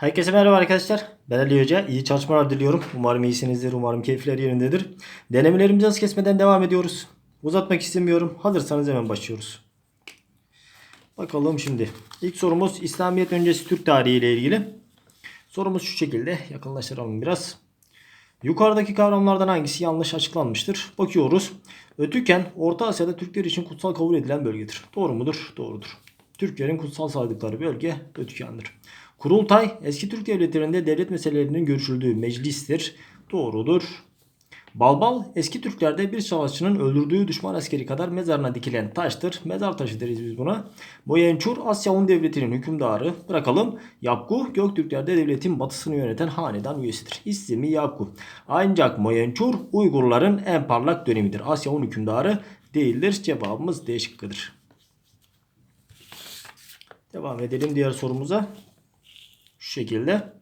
Herkese merhaba arkadaşlar. Ben Ali Hoca. İyi çalışmalar diliyorum. Umarım iyisinizdir. Umarım keyifler yerindedir. Denemelerimize hız kesmeden devam ediyoruz. Uzatmak istemiyorum. Hazırsanız hemen başlıyoruz. Bakalım şimdi. İlk sorumuz İslamiyet öncesi Türk tarihi ile ilgili. Sorumuz şu şekilde. Yakınlaştıralım biraz. Yukarıdaki kavramlardan hangisi yanlış açıklanmıştır? Bakıyoruz. Ötüken Orta Asya'da Türkler için kutsal kabul edilen bölgedir. Doğru mudur? Doğrudur. Türklerin kutsal saydıkları bölge Ötüken'dir. Kurultay eski Türk devletlerinde devlet meselelerinin görüşüldüğü meclistir. Doğrudur. Balbal eski Türklerde bir savaşçının öldürdüğü düşman askeri kadar mezarına dikilen taştır. Mezar taşı deriz biz buna. Boyençur Asya Hun devletinin hükümdarı. Bırakalım. Yapgu Göktürklerde devletin batısını yöneten hanedan üyesidir. İsmi Yapgu. Ancak Moyençur Uygurların en parlak dönemidir. Asya Hun hükümdarı değildir. Cevabımız D şıkkıdır. Devam edelim diğer sorumuza. Şu şekilde.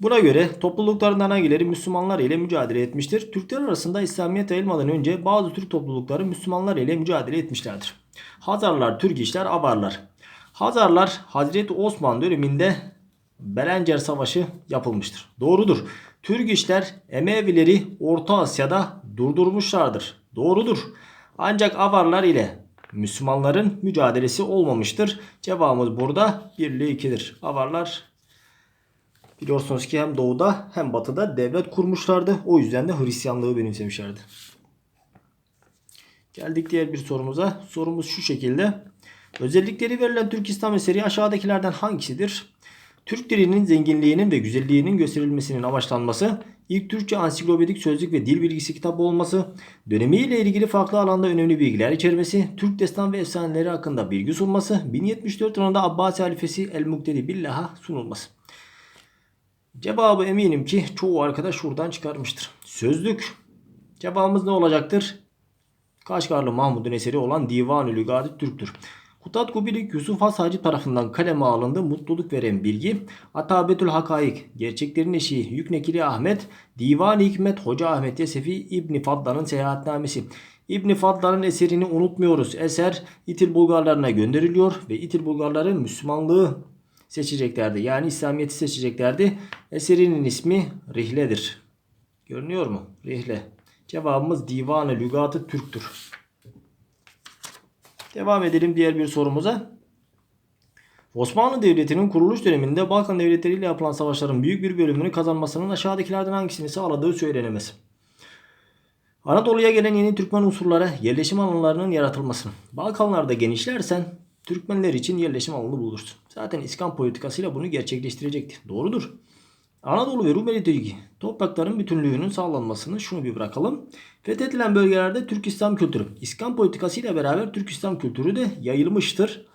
Buna göre topluluklarından hangileri Müslümanlar ile mücadele etmiştir? Türkler arasında İslamiyet yayılmadan önce bazı Türk toplulukları Müslümanlar ile mücadele etmişlerdir. Hazarlar, Türk işler, Avarlar. Hazarlar Hazreti Osman döneminde Belencer Savaşı yapılmıştır. Doğrudur. Türk işler Emevileri Orta Asya'da durdurmuşlardır. Doğrudur. Ancak Avarlar ile Müslümanların mücadelesi olmamıştır. Cevabımız burada 1 ile 2'dir. Avarlar biliyorsunuz ki hem doğuda hem batıda devlet kurmuşlardı. O yüzden de Hristiyanlığı benimsemişlerdi. Geldik diğer bir sorumuza. Sorumuz şu şekilde. Özellikleri verilen Türk İslam eseri aşağıdakilerden hangisidir? Türk dilinin zenginliğinin ve güzelliğinin gösterilmesinin amaçlanması, ilk Türkçe ansiklopedik sözlük ve dil bilgisi kitabı olması, dönemiyle ilgili farklı alanda önemli bilgiler içermesi, Türk destan ve efsaneleri hakkında bilgi sunması, 1074 yılında Abbasi halifesi El Muktedi Billah'a sunulması. Cevabı eminim ki çoğu arkadaş şuradan çıkarmıştır. Sözlük. Cevabımız ne olacaktır? Kaşgarlı Mahmud'un eseri olan Divan-ı Lügati Türk'tür. Kutat Kubilik Yusuf Has Hacı tarafından kaleme alındı. Mutluluk veren bilgi. Atabetül Hakaik. Gerçeklerin eşiği. Yüknekili Ahmet. Divan-ı Hikmet Hoca Ahmet Yesefi İbni Fadda'nın seyahatnamesi. İbni Fadda'nın eserini unutmuyoruz. Eser İtil Bulgarlarına gönderiliyor ve İtil Bulgarları Müslümanlığı seçeceklerdi. Yani İslamiyet'i seçeceklerdi. Eserinin ismi Rihle'dir. Görünüyor mu? Rihle. Cevabımız Divan-ı Lügat-ı Türk'tür. Devam edelim diğer bir sorumuza. Osmanlı Devleti'nin kuruluş döneminde Balkan devletleriyle yapılan savaşların büyük bir bölümünü kazanmasının aşağıdakilerden hangisini sağladığı söylenemez. Anadolu'ya gelen yeni Türkmen unsurlara yerleşim alanlarının yaratılmasını. Balkanlarda genişlersen Türkmenler için yerleşim alanı bulursun. Zaten İskan politikasıyla bunu gerçekleştirecekti. Doğrudur. Anadolu ve Rumeli'deki toprakların bütünlüğünün sağlanmasını şunu bir bırakalım. Fethedilen bölgelerde Türk İslam kültürü, İskan politikasıyla beraber Türk İslam kültürü de yayılmıştır.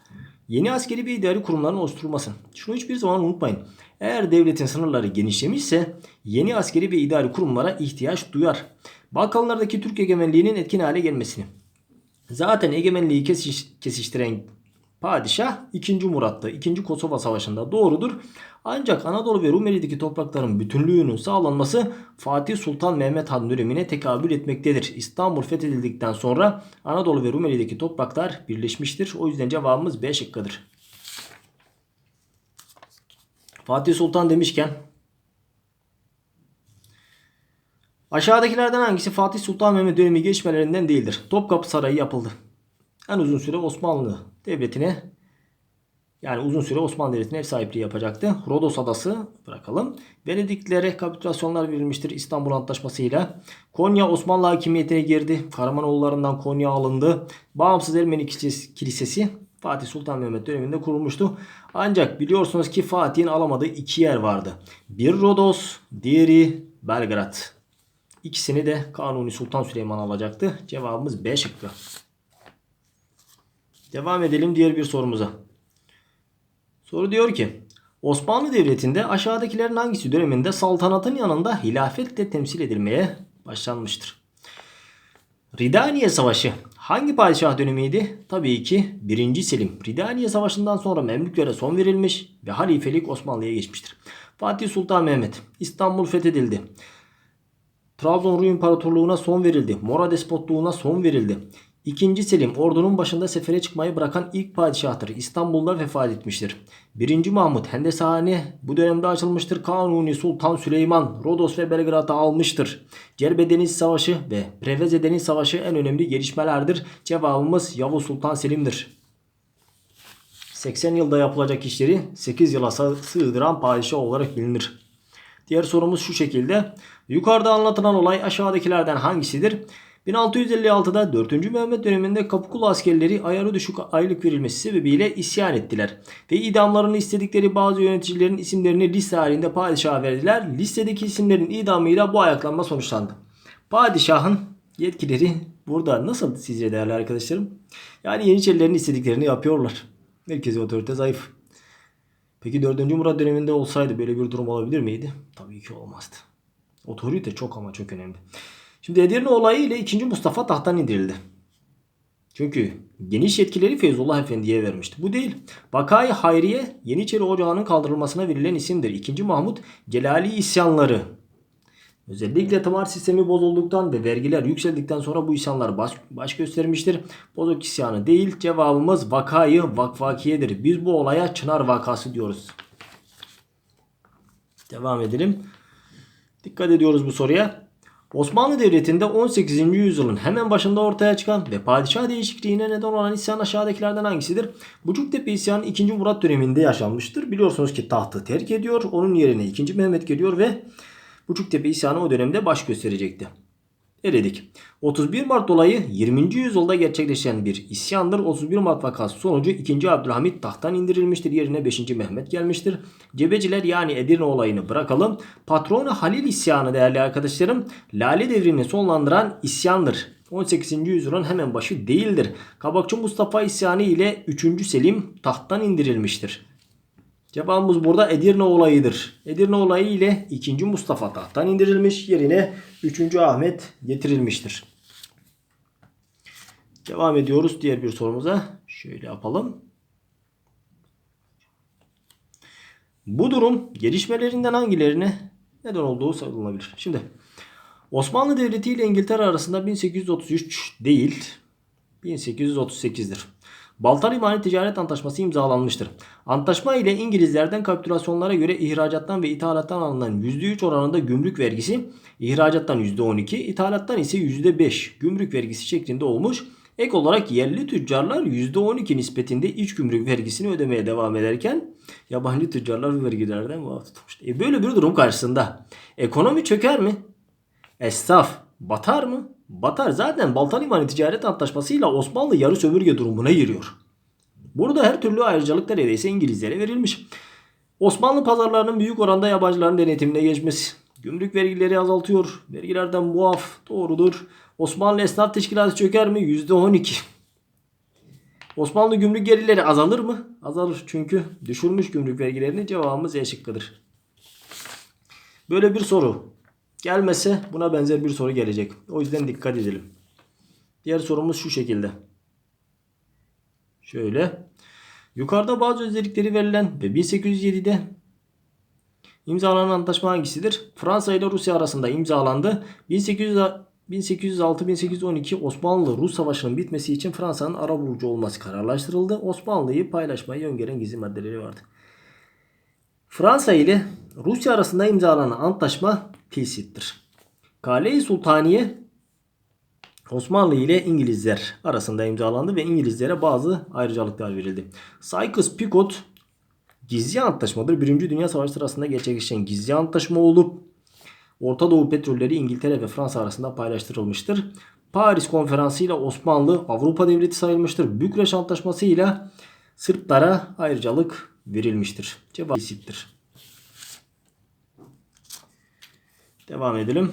Yeni askeri ve idari kurumların oluşturulması. Şunu hiçbir zaman unutmayın. Eğer devletin sınırları genişlemişse yeni askeri ve idari kurumlara ihtiyaç duyar. Balkanlardaki Türk egemenliğinin etkin hale gelmesini. Zaten egemenliği kesiş, kesiştiren Padişah 2. Murat'ta 2. Kosova Savaşı'nda doğrudur. Ancak Anadolu ve Rumeli'deki toprakların bütünlüğünün sağlanması Fatih Sultan Mehmet Han dönemine tekabül etmektedir. İstanbul fethedildikten sonra Anadolu ve Rumeli'deki topraklar birleşmiştir. O yüzden cevabımız B şıkkıdır. Fatih Sultan demişken Aşağıdakilerden hangisi Fatih Sultan Mehmet dönemi geçmelerinden değildir? Topkapı Sarayı yapıldı. En uzun süre Osmanlı Devleti'ne yani uzun süre Osmanlı Devleti'ne ev sahipliği yapacaktı. Rodos Adası bırakalım. Venediklilere kapitülasyonlar verilmiştir İstanbul Antlaşması'yla. Konya Osmanlı hakimiyetine girdi. Karamanoğullarından Konya alındı. Bağımsız Ermeni Kilisesi Fatih Sultan Mehmet döneminde kurulmuştu. Ancak biliyorsunuz ki Fatih'in alamadığı iki yer vardı. Bir Rodos, diğeri Belgrad. İkisini de Kanuni Sultan Süleyman alacaktı. Cevabımız B şıkkı. Devam edelim diğer bir sorumuza. Soru diyor ki Osmanlı Devleti'nde aşağıdakilerin hangisi döneminde saltanatın yanında hilafetle temsil edilmeye başlanmıştır? Ridaniye Savaşı hangi padişah dönemiydi? Tabii ki 1. Selim. Ridaniye Savaşı'ndan sonra Memlüklere son verilmiş ve halifelik Osmanlı'ya geçmiştir. Fatih Sultan Mehmet İstanbul fethedildi. Trabzon Rum İmparatorluğu'na son verildi. Mora Despotluğu'na son verildi. İkinci Selim ordunun başında sefere çıkmayı bırakan ilk padişahtır. İstanbul'da vefat etmiştir. Birinci Mahmut Hendesahane bu dönemde açılmıştır. Kanuni Sultan Süleyman Rodos ve Belgrad'ı almıştır. Cerbe Deniz Savaşı ve Preveze Deniz Savaşı en önemli gelişmelerdir. Cevabımız Yavuz Sultan Selim'dir. 80 yılda yapılacak işleri 8 yıla sığ- sığdıran padişah olarak bilinir. Diğer sorumuz şu şekilde. Yukarıda anlatılan olay aşağıdakilerden hangisidir? 1656'da 4. Mehmet döneminde Kapıkulu askerleri ayarı düşük aylık verilmesi sebebiyle isyan ettiler. Ve idamlarını istedikleri bazı yöneticilerin isimlerini liste halinde padişaha verdiler. Listedeki isimlerin idamıyla bu ayaklanma sonuçlandı. Padişahın yetkileri burada nasıl sizce değerli arkadaşlarım? Yani Yeniçerilerin istediklerini yapıyorlar. Merkezi otorite zayıf. Peki 4. Murat döneminde olsaydı böyle bir durum olabilir miydi? Tabii ki olmazdı. Otorite çok ama çok önemli. Şimdi Edirne olayı ile 2. Mustafa tahttan indirildi. Çünkü geniş yetkileri Feyzullah Efendi'ye vermişti. Bu değil. Vakayı Hayriye Yeniçeri Ocağı'nın kaldırılmasına verilen isimdir. 2. Mahmut Celali isyanları. Özellikle tımar sistemi bozulduktan ve vergiler yükseldikten sonra bu isyanlar baş, baş göstermiştir. Bozuk isyanı değil cevabımız vakayı vakvakiyedir. Biz bu olaya Çınar vakası diyoruz. Devam edelim. Dikkat ediyoruz bu soruya. Osmanlı Devleti'nde 18. yüzyılın hemen başında ortaya çıkan ve padişah değişikliğine neden olan isyan aşağıdakilerden hangisidir? Bucuktepe isyanı 2. Murat döneminde yaşanmıştır. Biliyorsunuz ki tahtı terk ediyor. Onun yerine 2. Mehmet geliyor ve Bucuktepe isyanı o dönemde baş gösterecekti. Eledik. 31 Mart olayı 20. yüzyılda gerçekleşen bir isyandır. 31 Mart vakası sonucu 2. Abdülhamit tahttan indirilmiştir. Yerine 5. Mehmet gelmiştir. Cebeciler yani Edirne olayını bırakalım. Patronu Halil isyanı değerli arkadaşlarım Lale devrini sonlandıran isyandır. 18. yüzyılın hemen başı değildir. Kabakçı Mustafa isyanı ile 3. Selim tahttan indirilmiştir. Cevabımız burada Edirne olayıdır. Edirne olayı ile 2. Mustafa tahttan indirilmiş. Yerine 3. Ahmet getirilmiştir. Devam ediyoruz diğer bir sorumuza. Şöyle yapalım. Bu durum gelişmelerinden hangilerine neden olduğu sayılabilir. Şimdi Osmanlı Devleti ile İngiltere arasında 1833 değil 1838'dir. Baltar İmani Ticaret Antlaşması imzalanmıştır. Antlaşma ile İngilizlerden kapitülasyonlara göre ihracattan ve ithalattan alınan %3 oranında gümrük vergisi, ihracattan %12, ithalattan ise %5 gümrük vergisi şeklinde olmuş. Ek olarak yerli tüccarlar %12 nispetinde iç gümrük vergisini ödemeye devam ederken yabancı tüccarlar bu vergilerden muaf tutulmuştu. E böyle bir durum karşısında ekonomi çöker mi? Esnaf batar mı? Batar. Zaten Baltan İmani Ticaret Antlaşması'yla Osmanlı yarı sömürge durumuna giriyor. Burada her türlü ayrıcalık neredeyse İngilizlere verilmiş. Osmanlı pazarlarının büyük oranda yabancıların denetimine geçmesi. Gümrük vergileri azaltıyor. Vergilerden muaf. Doğrudur. Osmanlı Esnaf Teşkilatı çöker mi? %12. Osmanlı gümrük gelirleri azalır mı? Azalır çünkü düşürmüş gümrük vergilerini cevabımız E şıkkıdır. Böyle bir soru gelmese buna benzer bir soru gelecek. O yüzden dikkat edelim. Diğer sorumuz şu şekilde. Şöyle. Yukarıda bazı özellikleri verilen ve 1807'de imzalanan antlaşma hangisidir? Fransa ile Rusya arasında imzalandı. 1800 1806-1812 Osmanlı-Rus Savaşı'nın bitmesi için Fransa'nın ara bulucu olması kararlaştırıldı. Osmanlı'yı paylaşmayı öngören gizli maddeleri vardı. Fransa ile Rusya arasında imzalanan antlaşma Tilsit'tir. Kale-i Sultaniye Osmanlı ile İngilizler arasında imzalandı ve İngilizlere bazı ayrıcalıklar verildi. Sykes-Picot gizli antlaşmadır. Birinci Dünya Savaşı sırasında gerçekleşen gizli antlaşma olup Orta Doğu petrolleri İngiltere ve Fransa arasında paylaştırılmıştır. Paris Konferansı ile Osmanlı Avrupa devleti sayılmıştır. Bükreş Antlaşması ile Sırplara ayrıcalık verilmiştir. Cevap Devam edelim.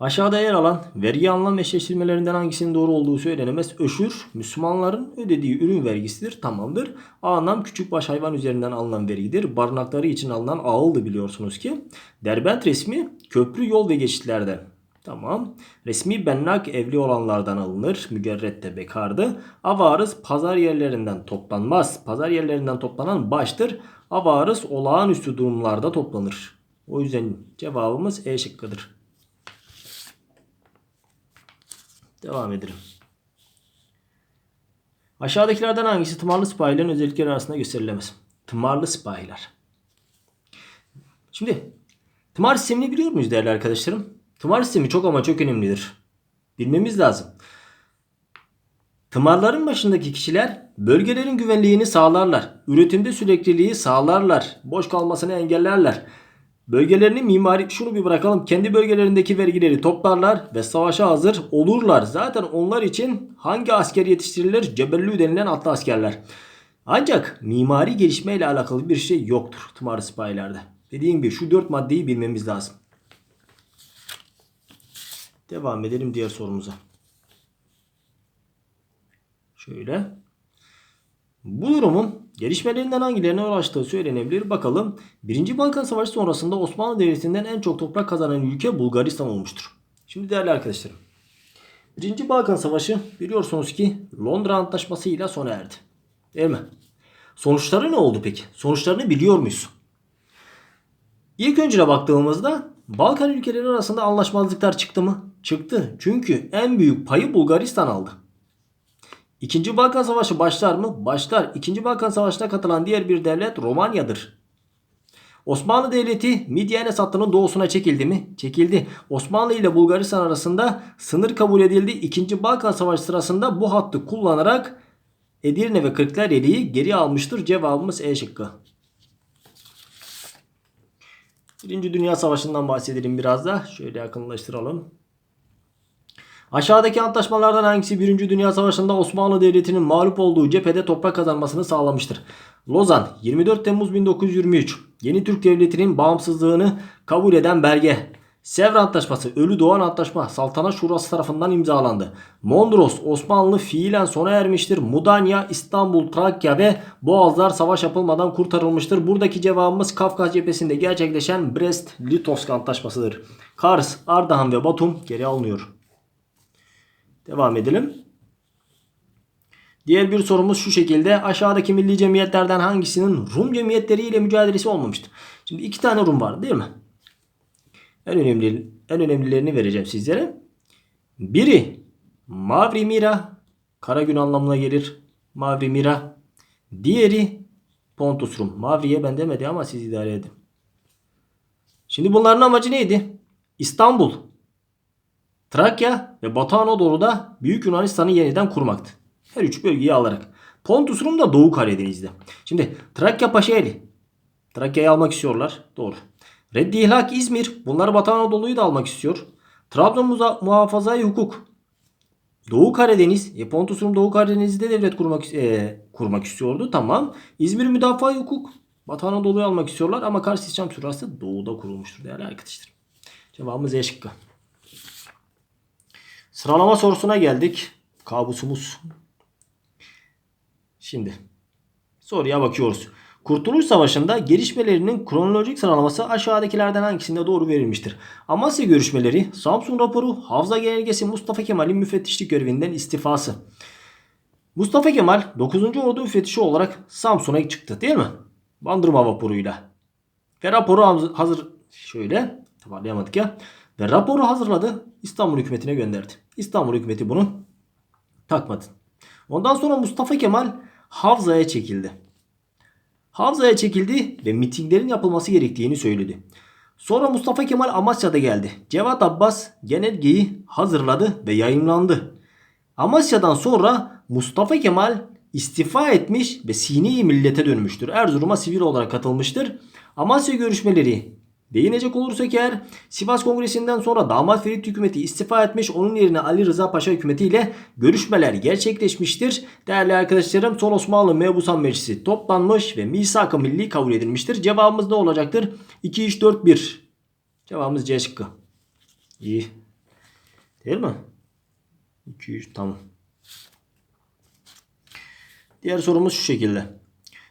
Aşağıda yer alan vergi anlam eşleştirmelerinden hangisinin doğru olduğu söylenemez. Öşür, Müslümanların ödediği ürün vergisidir. Tamamdır. Anlam küçükbaş hayvan üzerinden alınan vergidir. Barınakları için alınan ağıldı biliyorsunuz ki. Derbent resmi köprü, yol ve geçitlerden. Tamam. Resmi bennak evli olanlardan alınır. Mügerret de bekardı. Avarız pazar yerlerinden toplanmaz. Pazar yerlerinden toplanan baştır. Avarız olağanüstü durumlarda toplanır. O yüzden cevabımız E şıkkıdır. Devam edelim. Aşağıdakilerden hangisi tımarlı sipahilerin özellikleri arasında gösterilemez? Tımarlı sipahiler. Şimdi tımar sistemini biliyor muyuz değerli arkadaşlarım? Tımar sistemi çok ama çok önemlidir. Bilmemiz lazım. Tımarların başındaki kişiler bölgelerin güvenliğini sağlarlar. Üretimde sürekliliği sağlarlar. Boş kalmasını engellerler. Bölgelerini mimari şunu bir bırakalım. Kendi bölgelerindeki vergileri toplarlar ve savaşa hazır olurlar. Zaten onlar için hangi asker yetiştirilir? Cebellü denilen atlı askerler. Ancak mimari gelişme ile alakalı bir şey yoktur tımarı sipahilerde. Dediğim gibi şu dört maddeyi bilmemiz lazım. Devam edelim diğer sorumuza. Şöyle. Bu durumun gelişmelerinden hangilerine yol açtığı söylenebilir. Bakalım. 1. Balkan Savaşı sonrasında Osmanlı Devleti'nden en çok toprak kazanan ülke Bulgaristan olmuştur. Şimdi değerli arkadaşlarım. 1. Balkan Savaşı biliyorsunuz ki Londra Antlaşması ile sona erdi. Değil mi? Sonuçları ne oldu peki? Sonuçlarını biliyor muyuz? İlk öncüne baktığımızda Balkan ülkeleri arasında anlaşmazlıklar çıktı mı? Çıktı. Çünkü en büyük payı Bulgaristan aldı. İkinci Balkan Savaşı başlar mı? Başlar. İkinci Balkan Savaşı'na katılan diğer bir devlet Romanya'dır. Osmanlı Devleti Midyenes hattının doğusuna çekildi mi? Çekildi. Osmanlı ile Bulgaristan arasında sınır kabul edildi. İkinci Balkan Savaşı sırasında bu hattı kullanarak Edirne ve Kırklareli'yi geri almıştır. Cevabımız E şıkkı. Birinci Dünya Savaşı'ndan bahsedelim biraz da. Şöyle yakınlaştıralım. Aşağıdaki antlaşmalardan hangisi 1. Dünya Savaşı'nda Osmanlı Devleti'nin mağlup olduğu cephede toprak kazanmasını sağlamıştır? Lozan 24 Temmuz 1923 Yeni Türk Devleti'nin bağımsızlığını kabul eden belge. Sevr Antlaşması, Ölü Doğan Antlaşma Saltanat Şurası tarafından imzalandı. Mondros Osmanlı fiilen sona ermiştir. Mudanya, İstanbul, Trakya ve Boğazlar savaş yapılmadan kurtarılmıştır. Buradaki cevabımız Kafkas cephesinde gerçekleşen Brest-Litovsk Antlaşmasıdır. Kars, Ardahan ve Batum geri alınıyor. Devam edelim. Diğer bir sorumuz şu şekilde. Aşağıdaki milli cemiyetlerden hangisinin Rum cemiyetleriyle mücadelesi olmamıştır? Şimdi iki tane Rum var değil mi? En önemli en önemlilerini vereceğim sizlere. Biri Mavri Mira, kara gün anlamına gelir. Mavri Mira. Diğeri Pontus Rum. Mavriye ben demedi ama siz idare edin. Şimdi bunların amacı neydi? İstanbul, Trakya ve Batı Anadolu'da Büyük Yunanistan'ı yeniden kurmaktı. Her üç bölgeyi alarak. Pontus Rum da Doğu Karadeniz'de. Şimdi Trakya Paşaeli. Trakya'yı almak istiyorlar. Doğru. Reddi İhlak İzmir. Bunlar Batı Anadolu'yu da almak istiyor. Trabzon muhafazayı hukuk. Doğu Karadeniz. E, Pontus Rum Doğu Karadeniz'de devlet kurmak e, kurmak istiyordu. Tamam. İzmir müdafaa hukuk. Batı Anadolu'yu almak istiyorlar ama Kars İslam Şurası doğuda kurulmuştur değerli arkadaşlar. Cevabımız E şıkkı. Sıralama sorusuna geldik. Kabusumuz. Şimdi soruya bakıyoruz. Kurtuluş Savaşı'nda gelişmelerinin kronolojik sıralaması aşağıdakilerden hangisinde doğru verilmiştir? Amasya görüşmeleri, Samsun raporu, Havza Genelgesi Mustafa Kemal'in müfettişlik görevinden istifası. Mustafa Kemal 9. Ordu müfettişi olarak Samsun'a çıktı değil mi? Bandırma vapuruyla. Ve raporu haz- hazır şöyle toparlayamadık ya. Ve raporu hazırladı. İstanbul hükümetine gönderdi. İstanbul hükümeti bunu takmadı. Ondan sonra Mustafa Kemal Havza'ya çekildi. Havza'ya çekildi ve mitinglerin yapılması gerektiğini söyledi. Sonra Mustafa Kemal Amasya'da geldi. Cevat Abbas genelgeyi hazırladı ve yayınlandı. Amasya'dan sonra Mustafa Kemal istifa etmiş ve Sine-i Millet'e dönmüştür. Erzurum'a sivil olarak katılmıştır. Amasya görüşmeleri Değinecek olursak eğer Sivas Kongresi'nden sonra damat Ferit hükümeti istifa etmiş. Onun yerine Ali Rıza Paşa hükümeti ile görüşmeler gerçekleşmiştir. Değerli arkadaşlarım son Osmanlı Mebusan Meclisi toplanmış ve misak-ı milli kabul edilmiştir. Cevabımız ne olacaktır? 2, 3, 4, 1. Cevabımız C şıkkı. İyi. Değil mi? 2, 3 tamam. Diğer sorumuz şu şekilde.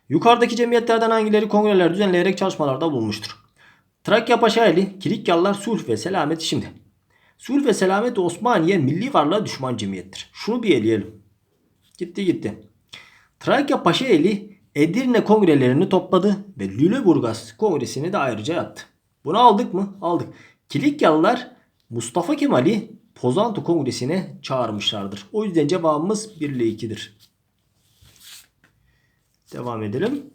Yukarıdaki cemiyetlerden hangileri kongreler düzenleyerek çalışmalarda bulunmuştur? Trakya Paşaeli, Kilikyalılar sulh ve selamet şimdi. Sulh ve selamet Osmaniye milli varlığa düşman cemiyettir. Şunu bir eleyelim. Gitti gitti. Trakya Paşaeli Edirne kongrelerini topladı ve Lüleburgaz kongresini de ayrıca yaptı. Bunu aldık mı? Aldık. Kilikyalılar Mustafa Kemal'i Pozantı kongresine çağırmışlardır. O yüzden cevabımız 1 ile 2'dir. Devam edelim.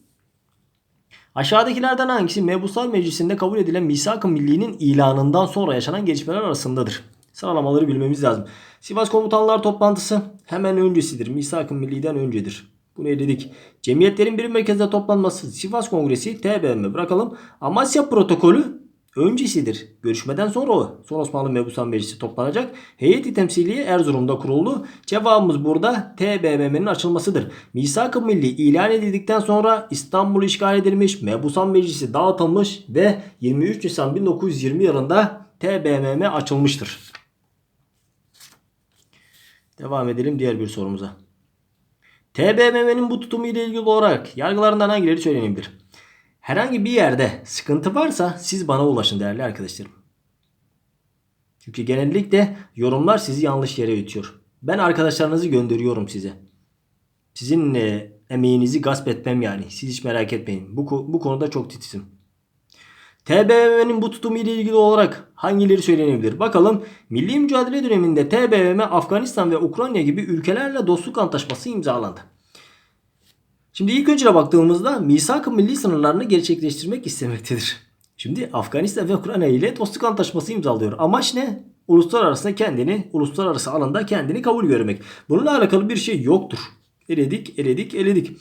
Aşağıdakilerden hangisi Mebuslar Meclisi'nde kabul edilen Misak-ı Milli'nin ilanından sonra yaşanan gelişmeler arasındadır? Sıralamaları bilmemiz lazım. Sivas Komutanlar Toplantısı hemen öncesidir. Misak-ı Milli'den öncedir. Bunu eledik. Cemiyetlerin bir merkezde toplanması Sivas Kongresi TBMM bırakalım. Amasya Protokolü öncesidir. Görüşmeden sonra. Son Osmanlı Mebusan Meclisi toplanacak. Heyeti temsiliye Erzurum'da kuruldu. Cevabımız burada TBMM'nin açılmasıdır. Misak-ı Milli ilan edildikten sonra İstanbul işgal edilmiş, Mebusan Meclisi dağıtılmış ve 23 Nisan 1920 yılında TBMM açılmıştır. Devam edelim diğer bir sorumuza. TBMM'nin bu tutumu ile ilgili olarak yargılarından hangileri söylenebilir? Herhangi bir yerde sıkıntı varsa siz bana ulaşın değerli arkadaşlarım. Çünkü genellikle yorumlar sizi yanlış yere itiyor. Ben arkadaşlarınızı gönderiyorum size. Sizin e, emeğinizi gasp etmem yani. Siz hiç merak etmeyin. Bu, bu konuda çok titizim. TBMM'nin bu tutumu ile ilgili olarak hangileri söylenebilir? Bakalım milli mücadele döneminde TBMM Afganistan ve Ukrayna gibi ülkelerle dostluk antlaşması imzalandı. Şimdi ilk önce baktığımızda misak-ı milli sınırlarını gerçekleştirmek istemektedir. Şimdi Afganistan ve Ukrayna ile dostluk antlaşması imzalıyor. Amaç ne? Uluslararası kendini, uluslararası alanda kendini kabul görmek. Bununla alakalı bir şey yoktur. Eledik, eledik, eledik.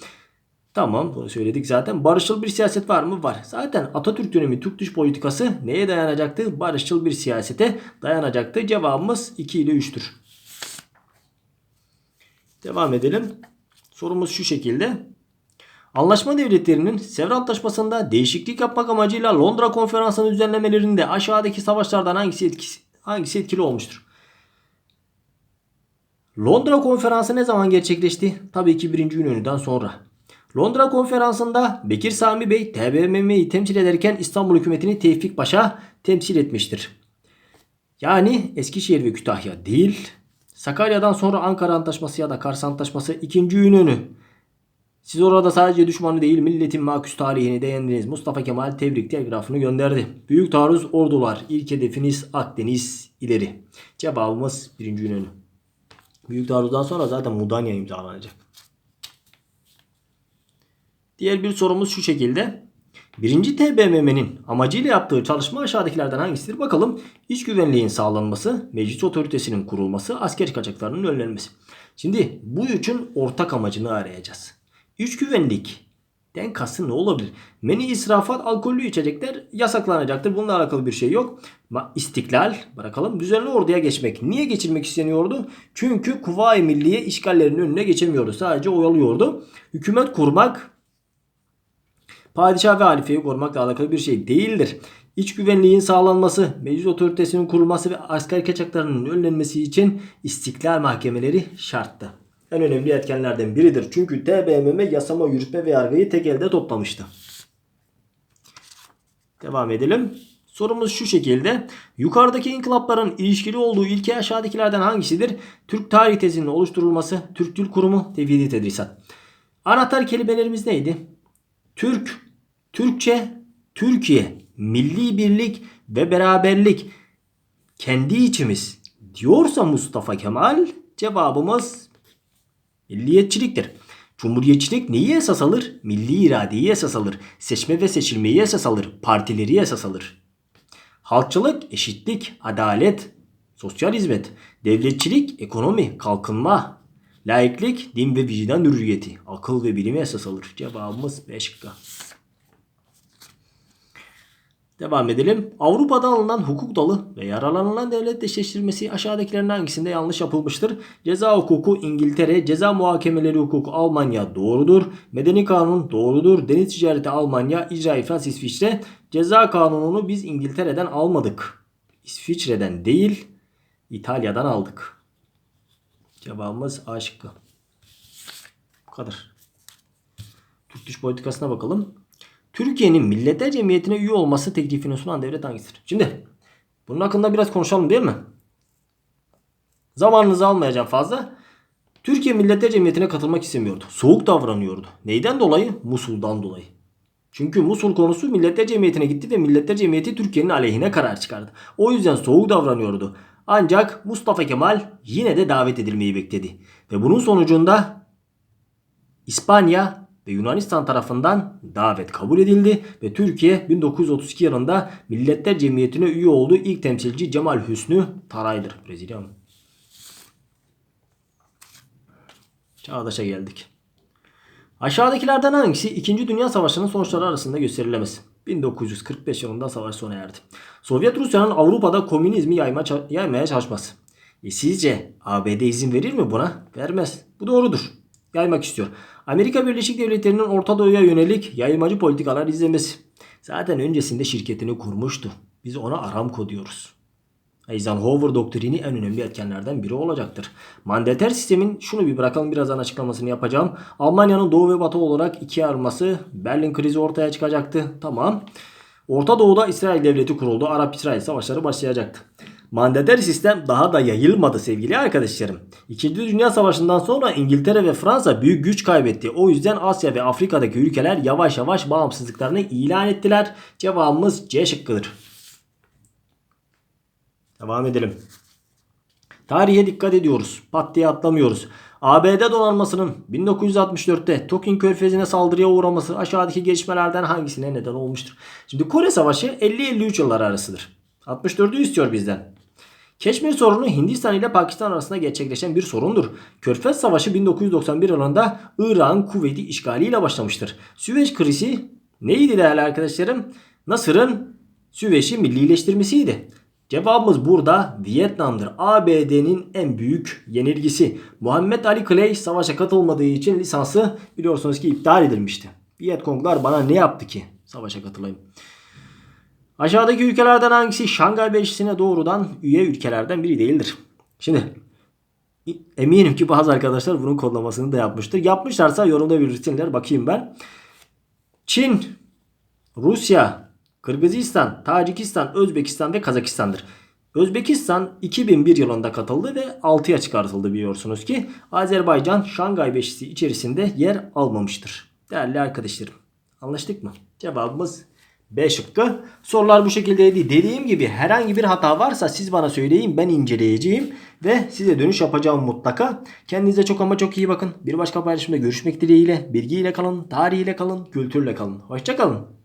Tamam bunu söyledik zaten. Barışçıl bir siyaset var mı? Var. Zaten Atatürk dönemi Türk dış politikası neye dayanacaktı? Barışçıl bir siyasete dayanacaktı. Cevabımız 2 ile 3'tür. Devam edelim. Sorumuz şu şekilde. Anlaşma devletlerinin Sevr Antlaşması'nda değişiklik yapmak amacıyla Londra Konferansı'nın düzenlemelerinde aşağıdaki savaşlardan hangisi etkisi, hangisi etkili olmuştur? Londra Konferansı ne zaman gerçekleşti? Tabii ki 1. İnönü'den sonra. Londra Konferansı'nda Bekir Sami Bey TBMM'yi temsil ederken İstanbul hükümetini Tevfik Paşa temsil etmiştir. Yani Eskişehir ve Kütahya değil. Sakarya'dan sonra Ankara Antlaşması ya da Kars Antlaşması 2. İnönü. Siz orada sadece düşmanı değil milletin maküs tarihini değindiniz. Mustafa Kemal tebrik telgrafını gönderdi. Büyük taarruz ordular. İlk hedefiniz Akdeniz ileri. Cevabımız 1. İnönü. Büyük taarruzdan sonra zaten Mudanya imzalanacak. Diğer bir sorumuz şu şekilde. Birinci TBMM'nin amacıyla yaptığı çalışma aşağıdakilerden hangisidir? Bakalım iç güvenliğin sağlanması, meclis otoritesinin kurulması, asker kaçaklarının önlenmesi. Şimdi bu üçün ortak amacını arayacağız. İç güvenlikten kastı ne olabilir? Meni israfat, alkollü içecekler yasaklanacaktır. Bununla alakalı bir şey yok. İstiklal bırakalım. Düzenli orduya geçmek. Niye geçirmek isteniyordu? Çünkü Kuvayi Milliye işgallerinin önüne geçemiyordu. Sadece oyalıyordu. Hükümet kurmak padişah ve halifeyi korumakla alakalı bir şey değildir. İç güvenliğin sağlanması, meclis otoritesinin kurulması ve asker kaçaklarının önlenmesi için istiklal mahkemeleri şarttı. En önemli etkenlerden biridir. Çünkü TBMM yasama, yürütme ve yargıyı tek elde toplamıştı. Devam edelim. Sorumuz şu şekilde. Yukarıdaki inkılapların ilişkili olduğu ilke aşağıdakilerden hangisidir? Türk tarih tezinin oluşturulması, Türk Dil Kurumu, Tevhidi Tedrisat. Anahtar kelimelerimiz neydi? Türk, Türkçe, Türkiye, milli birlik ve beraberlik. Kendi içimiz diyorsa Mustafa Kemal cevabımız milliyetçiliktir. Cumhuriyetçilik neyi esas alır? Milli iradeyi esas alır. Seçme ve seçilmeyi esas alır. Partileri esas alır. Halkçılık, eşitlik, adalet, sosyal hizmet. Devletçilik, ekonomi, kalkınma. Laiklik, din ve vicdan hürriyeti. Akıl ve bilimi esas alır. Cevabımız 5 şıkkı. Devam edelim. Avrupa'da alınan hukuk dalı ve yararlanılan devlet eşleştirmesi aşağıdakilerin hangisinde yanlış yapılmıştır? Ceza hukuku İngiltere, ceza muhakemeleri hukuku Almanya doğrudur. Medeni kanun doğrudur. Deniz ticareti Almanya, icra iflas İsviçre. Ceza kanununu biz İngiltere'den almadık. İsviçre'den değil, İtalya'dan aldık. Cevabımız A şıkkı. Bu kadar. Türk dış politikasına bakalım. Türkiye'nin Milletler Cemiyeti'ne üye olması teklifini sunan devlet hangisidir? Şimdi bunun hakkında biraz konuşalım değil mi? Zamanınızı almayacağım fazla. Türkiye Milletler Cemiyeti'ne katılmak istemiyordu. Soğuk davranıyordu. Neyden dolayı? Musul'dan dolayı. Çünkü Musul konusu Milletler Cemiyeti'ne gitti ve Milletler Cemiyeti Türkiye'nin aleyhine karar çıkardı. O yüzden soğuk davranıyordu. Ancak Mustafa Kemal yine de davet edilmeyi bekledi. Ve bunun sonucunda İspanya ve Yunanistan tarafından davet kabul edildi ve Türkiye 1932 yılında Milletler Cemiyeti'ne üye olduğu ilk temsilci Cemal Hüsnü Taray'dır. Brezilya mı? Çağdaş'a geldik. Aşağıdakilerden hangisi 2. Dünya Savaşı'nın sonuçları arasında gösterilemez? 1945 yılında savaş sona erdi. Sovyet Rusya'nın Avrupa'da komünizmi yayma, yaymaya çalışması. E sizce ABD izin verir mi buna? Vermez. Bu doğrudur. Yaymak istiyor. Amerika Birleşik Devletleri'nin Orta Doğu'ya yönelik yaymacı politikalar izlemesi. Zaten öncesinde şirketini kurmuştu. Biz ona Aramco diyoruz. Eisenhower doktrini en önemli etkenlerden biri olacaktır. Mandater sistemin şunu bir bırakalım birazdan açıklamasını yapacağım. Almanya'nın doğu ve batı olarak ikiye ayrılması Berlin krizi ortaya çıkacaktı. Tamam. Orta Doğu'da İsrail devleti kuruldu. Arap-İsrail savaşları başlayacaktı. Mandater sistem daha da yayılmadı sevgili arkadaşlarım. İkinci Dünya Savaşı'ndan sonra İngiltere ve Fransa büyük güç kaybetti. O yüzden Asya ve Afrika'daki ülkeler yavaş yavaş bağımsızlıklarını ilan ettiler. Cevabımız C şıkkıdır. Devam edelim. Tarihe dikkat ediyoruz. Pat diye atlamıyoruz. ABD donanmasının 1964'te Tokin Körfezi'ne saldırıya uğraması aşağıdaki gelişmelerden hangisine neden olmuştur? Şimdi Kore Savaşı 50-53 yılları arasıdır. 64'ü istiyor bizden. Keşmir sorunu Hindistan ile Pakistan arasında gerçekleşen bir sorundur. Körfez Savaşı 1991 yılında İran kuvveti işgaliyle başlamıştır. Süveyş krizi neydi değerli arkadaşlarım? Nasır'ın Süveyş'i millileştirmesiydi. Cevabımız burada Vietnam'dır. ABD'nin en büyük yenilgisi. Muhammed Ali Clay savaşa katılmadığı için lisansı biliyorsunuz ki iptal edilmişti. Vietkonglar bana ne yaptı ki savaşa katılayım? Aşağıdaki ülkelerden hangisi Şangay Beşlisi'ne doğrudan üye ülkelerden biri değildir? Şimdi eminim ki bazı arkadaşlar bunun kodlamasını da yapmıştır. Yapmışlarsa yorumda belirtinler. Bakayım ben. Çin, Rusya, Kırgızistan, Tacikistan, Özbekistan ve Kazakistan'dır. Özbekistan 2001 yılında katıldı ve 6'ya çıkartıldı biliyorsunuz ki Azerbaycan Şangay Beşlisi içerisinde yer almamıştır. Değerli arkadaşlarım anlaştık mı? Cevabımız B şıkkı. Sorular bu şekildeydi. Dediğim gibi herhangi bir hata varsa siz bana söyleyin ben inceleyeceğim ve size dönüş yapacağım mutlaka. Kendinize çok ama çok iyi bakın. Bir başka paylaşımda görüşmek dileğiyle. Bilgiyle kalın, tarihiyle kalın, kültürle kalın. Hoşçakalın.